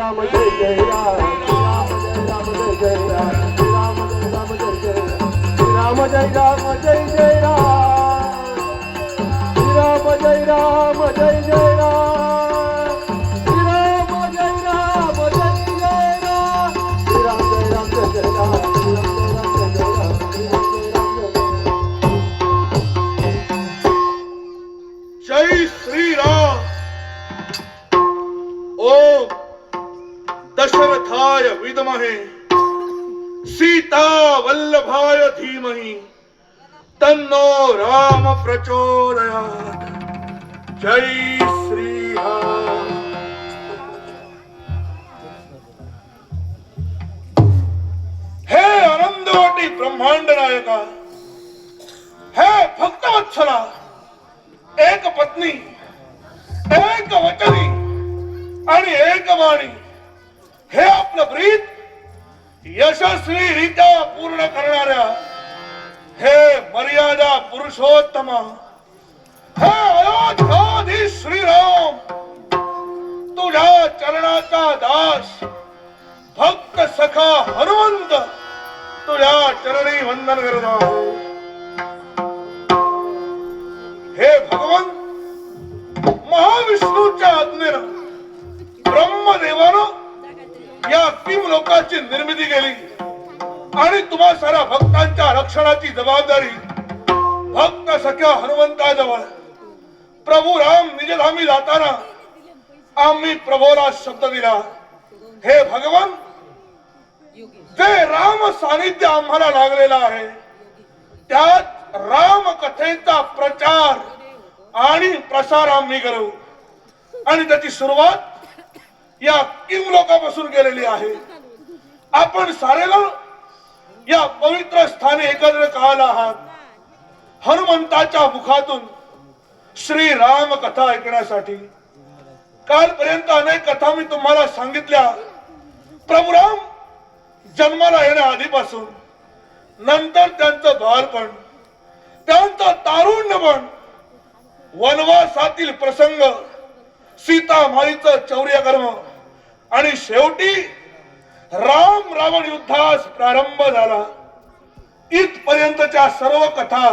जय राम राम जय राम जय जय राम जय राम जय जय राम राम जय राम जय जय दशरथाय सीता वल्लभाय धीमहि। तन्नो राम प्रचोदयात्। जय श्री हे आनंदवाटी ब्रह्मांड नायका हे भक्तवत्सला एक पत्नी एक वचनी आणि एक वाणी। हे आपलं ब्रीद यशस्वीरित्या पूर्ण करणाऱ्या हे मर्यादा पुरुषोत्तम. हे अयोध्याधी श्रीराम तुझ्या चरणाचा दास भक्त सखा हनुमंत तुझ्या चरणी वंदन करत आहोत हे भगवान महाविष्णूच्या आज्ञेनं ब्रह्मदेवानं या तीन लोकांची निर्मिती केली. आणि तुम्हा साऱ्या भक्तांच्या रक्षणाची जबाबदारी भक्त सख्या हनुमंताजवळ. प्रभू राम निजधामी जाताना आम्ही प्रभूला शब्द दिला. हे भगवान जे राम सानिध्य आम्हाला लागलेला आहे त्यात राम कथेचा प्रचार आणि प्रसार आम्ही करू. आणि त्याची सुरुवात या किम लोकांपासून गेलेली आहे. आपण सारेला या पवित्र स्थाने एकत्र काल आहात. हनुमंताच्या मुखातून श्री राम कथा ऐकण्यासाठी. कालपर्यंत अनेक कथा मी तुम्हाला सांगितल्या. प्रभू राम जन्माला येण्या आधीपासून नंतर त्यांचं बालपण त्यांचं तारुण्यपण वनवासातील प्रसंग सीता माईचं चौर्यकर्म आणि शेवटी राम रावण युद्धास प्रारंभ झाला. इथपर्यंतच्या सर्व कथा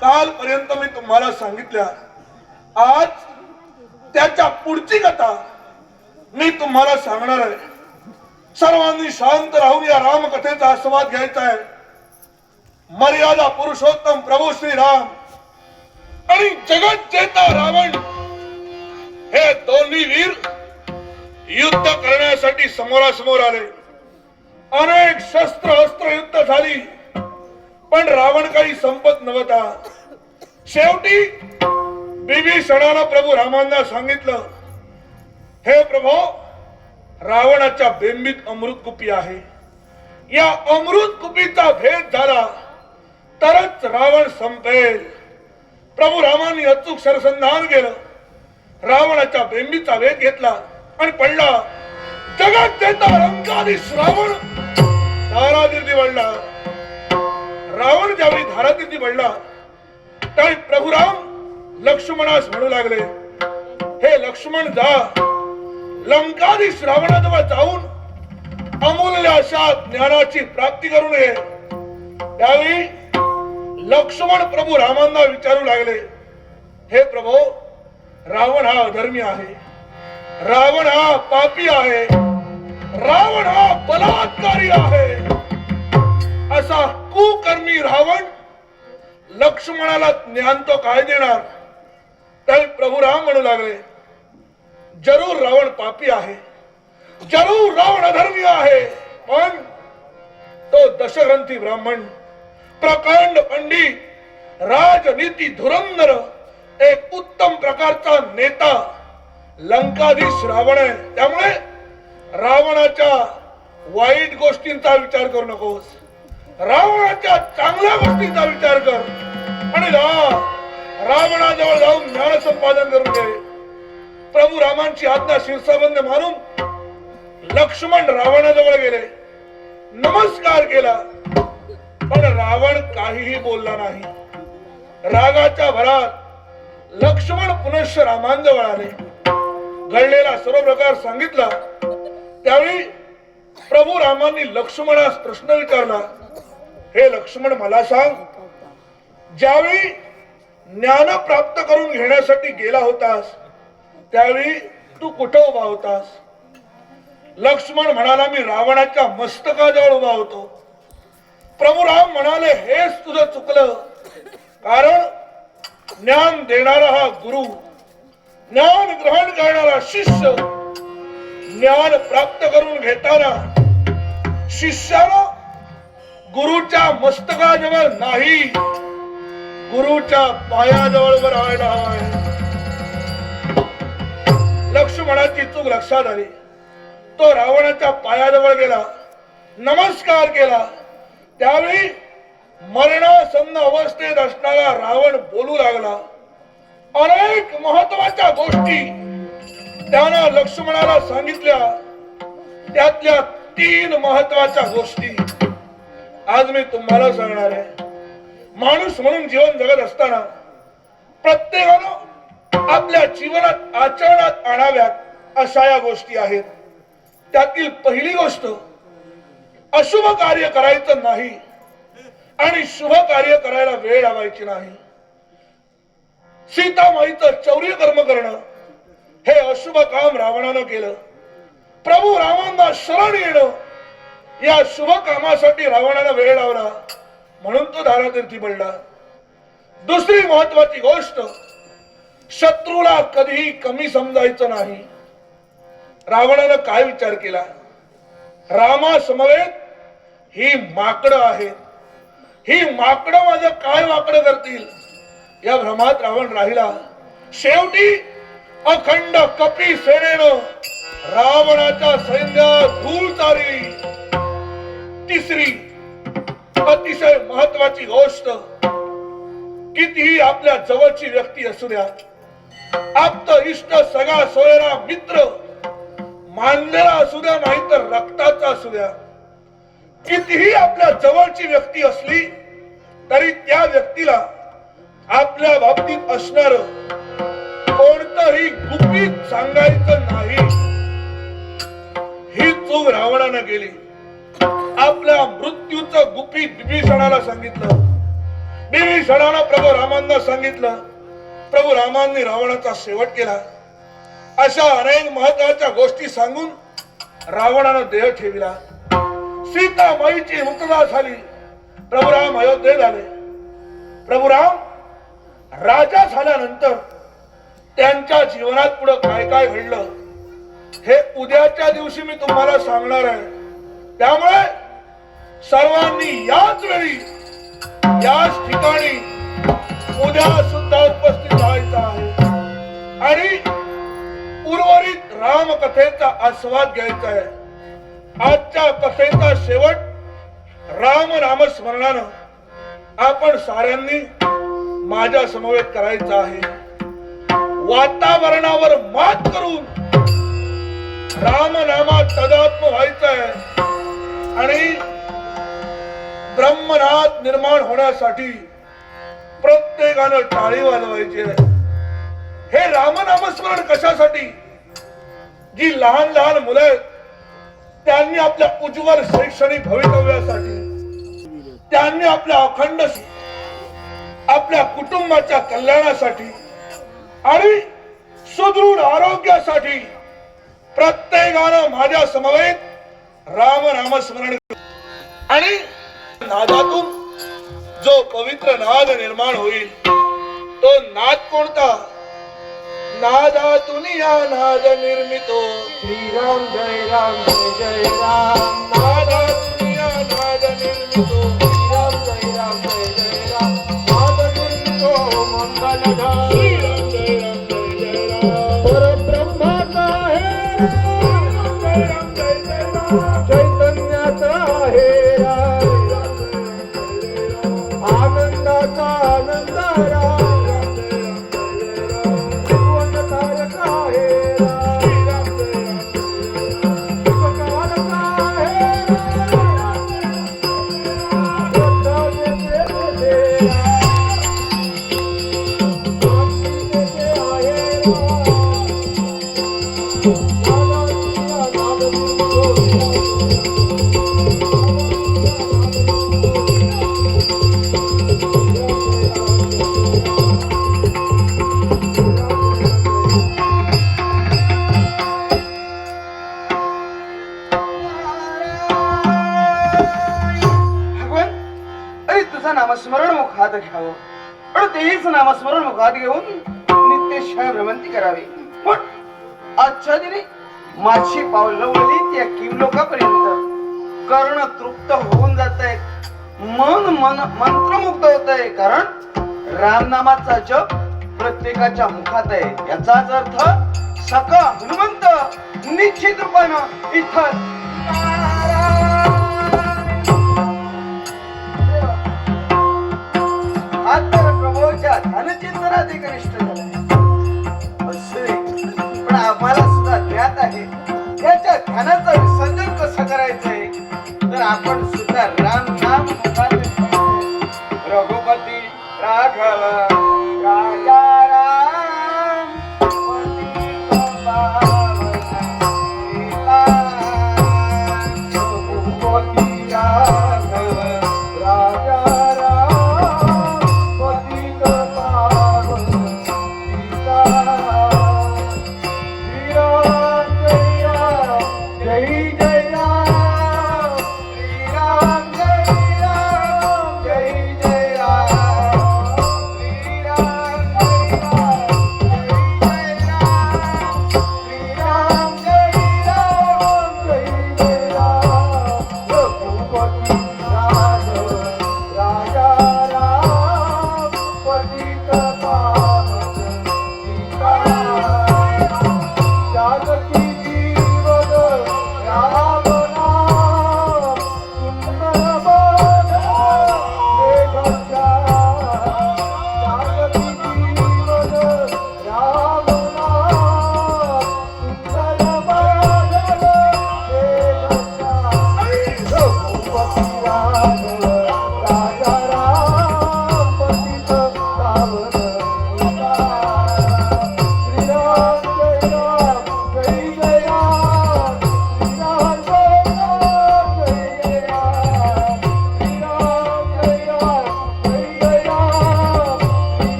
कालपर्यंत मी तुम्हाला सांगितल्या. आज त्याच्या पुढची कथा मी तुम्हाला सांगणार आहे. सर्वांनी शांत राहून या रामकथेचा आस्वाद घ्यायचा आहे. मर्यादा पुरुषोत्तम प्रभू श्री राम आणि जगत चेता रावण हे दोन्ही वीर युद्ध करण्यासाठी समोरासमोर आले. अनेक शस्त्र अस्त्र युद्ध झाली. पण रावण काही संपत नव्हता. शेवटी बिभीषणानं प्रभू रामांना सांगितलं हे प्रभो रावणाच्या बेंबीत अमृत कुपी आहे. या अमृत कुपीचा भेद झाला तरच रावण संपेल. प्रभू रामांनी अचूक सरसंधान केलं. रावणाच्या बेंबीचा वेध घेतला. आणि पडला. जगात त्यांचा रंगादी श्रावण धारातीर्थी पडला रावण ज्यावेळी धारातीर्थी पडला त्यावेळी प्रभुराम लक्ष्मणास म्हणू लागले. हे लक्ष्मण जा लंकादी श्रावणाजवळ जाऊन अमूल्य अशा ज्ञानाची प्राप्ती करून ये त्यावेळी लक्ष्मण प्रभू रामांना विचारू लागले हे प्रभू रावण हा अधर्मी आहे. रावण हा पापी आहे. रावण हा बलात्कारी आहे. असा कुकर्मी रावण लक्ष्मणाला ज्ञान तो काय देणार? तर प्रभू राम म्हणू लागले जरूर रावण पापी आहे. जरूर रावण अधर्मी आहे. पण तो दशग्रंथी ब्राह्मण प्रकांड पंडित राजनीती धुरंधर एक उत्तम प्रकारचा नेता लंकाधीश रावण आहे. त्यामुळे रावणाच्या वाईट गोष्टींचा विचार करू नकोस. रावणाच्या चांगल्या गोष्टींचा विचार कर. आणि रावणाजवळ जाऊन ज्ञान संपादन करून घे. प्रभू रामांची आज्ञा शिरसाबंद मारून लक्ष्मण रावणाजवळ गेले. नमस्कार केला. पण रावण काहीही बोलला नाही. रागाच्या भरात लक्ष्मण पुनश्च रामांजवळ आले. घडलेला सर्व प्रकार सांगितला त्यावेळी प्रभू रामांनी लक्ष्मणास प्रश्न विचारला हे लक्ष्मण मला सांग ज्यावेळी ज्ञान प्राप्त करून घेण्यासाठी गेला होतास त्यावेळी तू कुठं उभा होतास? लक्ष्मण म्हणाला मी रावणाच्या मस्तकाजवळ उभा होतो. प्रभू राम म्हणाले हेच तुझं चुकलं कारण ज्ञान देणारा हा गुरु ज्ञान ग्रहण करणारा शिष्य ज्ञान प्राप्त करून घेताना शिष्याला गुरुच्या मस्तकाजवळ नाही गुरुच्या पायाजवळ उभं राहायला लक्ष्मणाची चूक लक्षात आली. तो रावणाच्या पायाजवळ गेला नमस्कार केला. त्यावेळी मरणासन्न अवस्थेत असणारा रावण बोलू लागला. अनेक महत्त्वाच्या गोष्टी त्यानं लक्ष्मणाला सांगितल्या. त्यातल्या तीन महत्त्वाच्या गोष्टी. आज मी तुम्हाला सांगणार आहे. माणूस म्हणून जीवन जगत असताना प्रत्येकानं आपल्या जीवनात आचरणात आणाव्यात अशा या गोष्टी आहेत. त्यातील पहिली गोष्ट अशुभ कार्य करायचं नाही आणि शुभ कार्य करायला वेळ लावायची नाही. सीता सीतामाईचं चौर्य कर्म करणं हे अशुभ काम रावणानं केलं. प्रभू रामांना शरण येणं या शुभ कामासाठी रावणाला वेळ लावला. म्हणून तो धारातीर्थी पडला दुसरी महत्वाची गोष्ट शत्रूला कधीही कमी समजायचं नाही. रावणानं काय विचार केला? रामा समवेत ही माकडं आहेत. ही माकडं माझं काय वाकडं करतील? या भ्रमात रावण राहिला. शेवटी अखंड कपी सेनेनं रावणाच्या सैन्यात धूळ चारली. तिसरी अतिशय महत्वाची गोष्ट कितीही आपल्या जवळची व्यक्ती असू द्या आप्त इष्ट सगळा सोयरा मित्र मानलेला असू द्या नाही तर रक्ताचा असू द्या कितीही आपल्या जवळची व्यक्ती असली तरी त्या व्यक्तीला आपल्या बाबतीत असणार कोणतंही गुपित सांगायचं नाही. ही चूक रावणानं केली. आपल्या मृत्यूचं गुपित बिभीषणाला सांगितलं. बिभीषणानं प्रभू रामांना सांगितलं. प्रभू रामांनी रावणाचा शेवट केला. अशा अनेक महत्त्वाच्या गोष्टी सांगून रावणानं देह ठेविला. सीतामाईची मुक्तता झाली. प्रभुराम अयोध्येत आले प्रभुराम राजा झाल्यानंतर त्यांच्या जीवनात पुढे काय काय घडलं हे उद्याच्या दिवशी मी तुम्हाला सांगणार आहे. त्यामुळे सर्वांनी याच वेळी याच ठिकाणी उद्या सुद्धा उपस्थित राहायचं आहे. आणि उर्वरित राम कथेचा आस्वाद घ्यायचा आहे. आजच्या कथेचा शेवट राम नामस्मरणानं आपण साऱ्यांनी माझ्या समवेत करायचं आहे. वातावरणावर मात करून रामनामात तदात्म व्हायचं आहे आणि ब्रह्मनाथ निर्माण होण्यासाठी प्रत्येकानं टाळी वाजवायची आहे. हे रामनामस्मरण कशासाठी? जी लहान लहान मुलं आहेत त्यांनी आपल्या उज्ज्वल शैक्षणिक भवितव्यासाठी त्यांनी आपल्या अखंड आपल्या कुटुंबाच्या कल्याणासाठी आणि सुदृढ आरोग्यासाठी प्रत्येकानं माझ्या समवेत राम नामस्मरण आणि नादातून जो पवित्र नाद निर्माण होईल तो नाद कोणता? नादातून या नाद निर्मितो. श्रीराम जय राम जय जय राम. नादातून नामस्मरण मुखात घेऊन नित्यशय भ्रमंती करावी. पण आजच्या दिनी माझी पावलं वळली त्या किम लोकांपर्यंत. कर्ण तृप्त होऊन जात मन मन मंत्रमुक्त होत आहे कारण रामनामाचा जप प्रत्येकाच्या मुखात आहे. याचाच अर्थ सका हनुमंत निश्चित रूपानं इथं प्रभूच्या ध्यानचिंतनात एकनिष्ठ झाला. असे पण आम्हाला सुद्धा ज्ञात आहे त्याच्या ध्यानाचा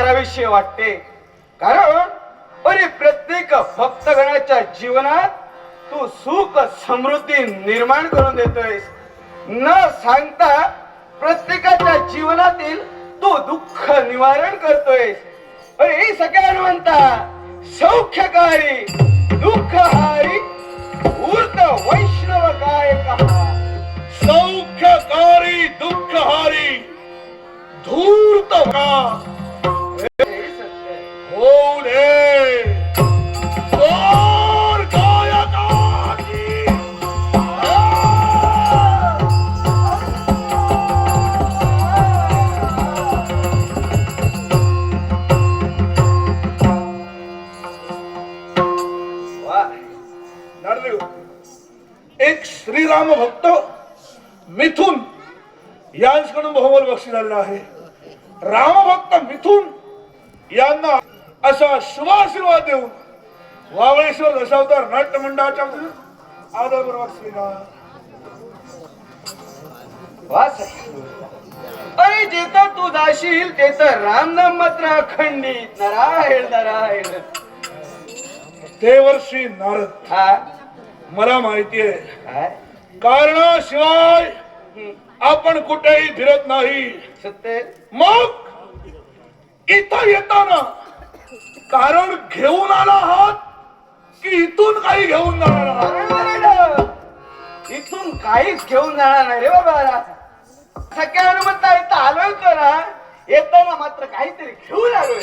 करावीशी वाटते. कारण अरे प्रत्येक भक्तगणाच्या जीवनात तू सुख समृद्धी निर्माण करून देतोयस. न सांगता प्रत्येकाच्या जीवनातील तू दुःख निवारण करतोय अरे हे सगळ्या म्हणता सौख्यकारी दुःखहारी ऊर्त वैष्णव गायक सौख्यकारी दुःखहारी धूर्त का? एक श्रीराम भक्त मिथुन यांच्याकडून बहुमल बक्षी झालेला आहे रामभक्त मिथुन यांना असा शुभाशीर्वाद देऊन वावळेश्वर दशावतार नाट्य मंडळाच्या आदरपूर्वक श्रीराम अरे जेथं तू जाशील ते तर रामनाम मात्र अखंडित नारायण नारायण देवर्षी नारद. हा? मला माहिती आहे. कारणाशिवाय आपण कुठेही फिरत नाही. सत्य? मग इथं येताना कारण घेऊन आला आहात की इथून काही घेऊन जाणार आहात! इथून काहीच घेऊन जाणार नाही रे बाबा सगळ्या हनुमंता इथं आलोय होतो ना येताना मात्र काहीतरी घेऊन आलोय?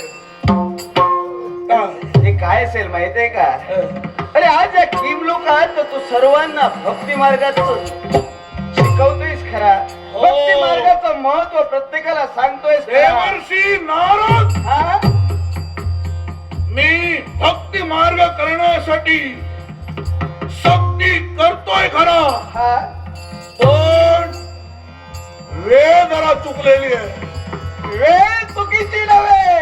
हे काय असेल माहितीये का अं, अरे आज या कीम लोकात तर तू सर्वांना भक्ती मार्गात शिकवतोयस खरा हो. भक्ती मार्गाचं महत्त्व प्रत्येकाला सांगतोयस. देवर्षी नारद हा? मी भक्ती मार्ग करण्यासाठी सक्ती करतोय खरा हा? पण वेळ जरा चुकलेली आहे वेळ चुकीची नव्हे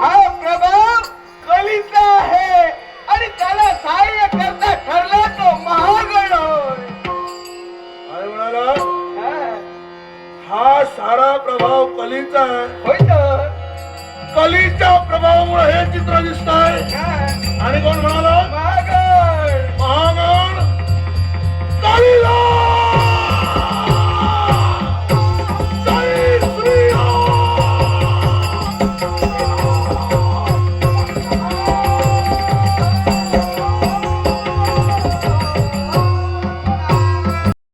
हा प्रभाव कलीचा आहे आणि त्याला सहाय्य करता ठरला तो महागण होय. म्हणाला हा? हा सारा प्रभाव कलीचा आहे तुमच्या प्रभावामुळे हे चित्र दिसत आहे. आणि कोण म्हणाला? महागण महागण